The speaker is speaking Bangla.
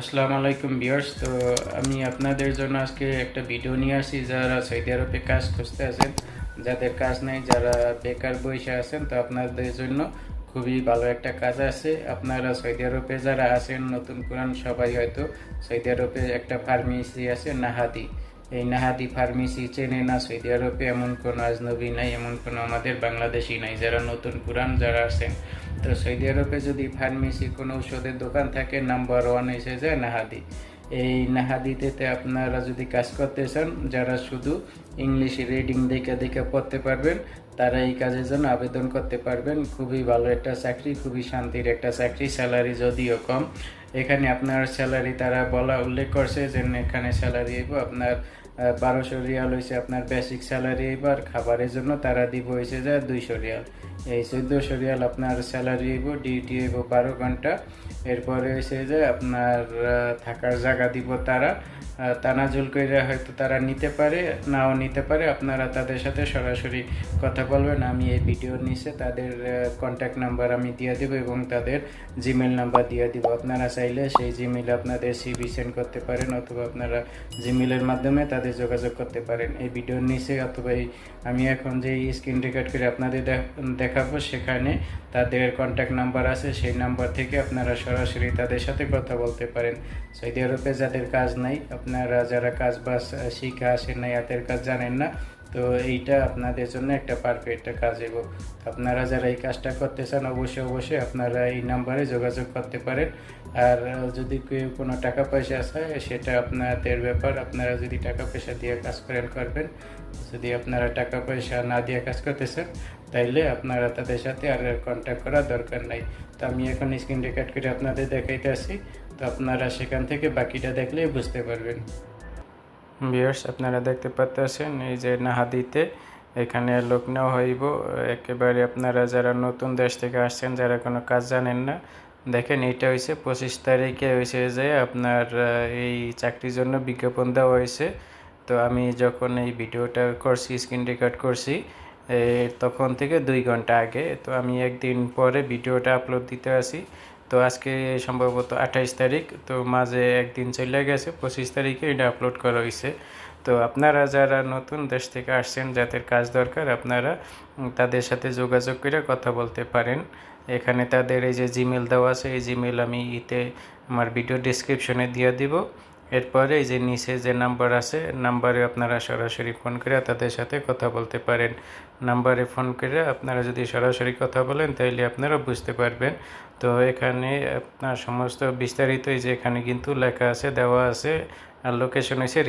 আসসালামু আলাইকুম বিয়ার্স তো আমি আপনাদের জন্য আজকে একটা ভিডিও নিয়ে আসি, যারা সৌদি আরবে কাজ খুঁজতে আছেন। যাদের কাজ নেই, যারা বেকার বসে আছেন, তো আপনাদের জন্য খুবই ভালো একটা কাজ আছে। আপনারা সৌদি আরবে যারা আছেন, নতুন কোরআন সবাই হয়তো সৌদি আরবে একটা ফার্মেসি আছে, নাহাদি। এই নাহাদি ফার্মেসি চেনে না সৌদি আরবে এমন কোনো আজনবী নাই, এমন কোনো আমাদের বাংলাদেশি নাই যারা নতুন পুরান যারা আছেন। তো সৌদি আরবে যদি ফার্মেসি কোনো ওষুধের দোকান থাকে, নাম্বার ওয়ান এসে যায় নাহাদি এই নাহাদিতে আপনারা যদি কাজ করতে চান, যারা শুধু ইংলিশ রিডিং দেখে দেখে পড়তে পারবেন, তারা এই কাজের জন্য আবেদন করতে পারবেন। খুবই ভালো একটা চাকরি, খুবই শান্তির একটা চাকরি, স্যালারি যদিও কম। এখানে আপনার স্যালারি তারা বলা উল্লেখ করছে যে এখানে স্যালারি আপনার বারোশো রিয়াল হয়েছে আপনার বেসিক স্যালারি এবার, খাবারের জন্য তারা দিব হয়েছে যে দুইশো রিয়াল। এই চোদ্দোশো রিয়াল আপনার স্যালারি হইব ডিউটি হইব বারো ঘণ্টা। এরপরে হয়েছে যে আপনার থাকার জায়গা দিব তারা। তানাজুল করে হয়তো তারা নিতে পারে, নাও নিতে পারে। আপনারা তাদের সাথে সরাসরি কথা বলবেন, আমি এই ভিডিওর নিচে তাদের কন্ট্যাক্ট নাম্বার আমি দিয়ে দেবো এবং তাদের জিমেল নাম্বার দিয়ে দিব। আপনারা চাইলে সেই জিমেলে আপনাদের সিভি সেন্ড করতে পারেন অথবা আপনারা জিমেলের মাধ্যমে তাদের যোগাযোগ করতে পারেন। এই ভিডিওর নিচে অথবা এই আমি এখন যে স্ক্রিন রেকর্ড করে আপনাদের দেখ- দেখাবো সেখানে। তাদের কন্ট্যাক্ট নাম্বার আছে, সেই নাম্বার থেকে আপনারা সরাসরি তাদের সাথে কথা বলতে পারেন। সৌদি আরবে যাদের কাজ নাই, আপনারা যারা কাজ বাজ, শিখে আসেন না হাতের কাজ জানেন না তো এইটা আপনাদের জন্য একটা পারফেক্ট কাজ এবং আপনারা যারা এই কাজটা করতে চান, অবশ্যই অবশ্যই আপনারা এই নাম্বারে যোগাযোগ করতে পারেন। আর যদি কেউ কোনো টাকা পয়সা আছে, সেটা আপনাদের ব্যাপার। আপনারা যদি টাকা পয়সা দিয়ে কাজ করেন, করবেন। যদি আপনারা টাকা পয়সা না দিয়ে কাজ করতে চান, তাইলে আপনারা তাদের সাথে আর কন্ট্যাক্ট করার দরকার নাই। তো আমি এখন স্ক্রিন রেকর্ড করে আপনাদের দেখাইতে আসি। তো আপনারা সেখান থেকে বাকিটা দেখলেই বুঝতে পারবেন। ভিউয়ার্স আপনারা দেখতে পাচ্ছেন এই যে নাহাদিতে এখানে লোক নেওয়া হইব। একেবারে আপনারা যারা নতুন দেশ থেকে আসছেন, যারা কোনো কাজ জানেন না, দেখেন এইটা হয়েছে পঁচিশ তারিখে হয়েছে যে আপনার এই চাকরির জন্য বিজ্ঞাপন দেওয়া হয়েছে তো আমি যখন এই ভিডিওটা করছি স্ক্রিন রেকর্ড করছি তখন থেকে দুই ঘণ্টা আগে, তো আমি একদিন পরে ভিডিওটা আপলোড দিতে আসি। তো আজকে সম্ভবত আঠাইশ তারিখ, তো মাঝে একদিন চলে গেছে, পঁচিশ তারিখে এটা আপলোড করা হয়েছে তো আপনারা যারা নতুন দেশ থেকে আসছেন, যাদের কাজ দরকার, আপনারা তাদের সাথে যোগাযোগ করে কথা বলতে পারেন। এখানে তাদের এই যে জিমেল দেওয়া আছে, এই জিমেল আমি ইতে আমার ভিডিও ডিসক্রিপশনে দিয়ে দিব। এরপরে এই যে নিচে যে নাম্বার আছে, নাম্বারে আপনারা সরাসরি ফোন করে তাদের সাথে কথা বলতে পারেন। নাম্বারে ফোন করে আপনারা যদি সরাসরি কথা বলেন তাহলে আপনারা বুঝতে পারবেন। তো এখানে আপনার সমস্ত বিস্তারিত এই যে এখানে কিন্তু লেখা আছে, দেওয়া আছে, আর লোকেশন হয়েছে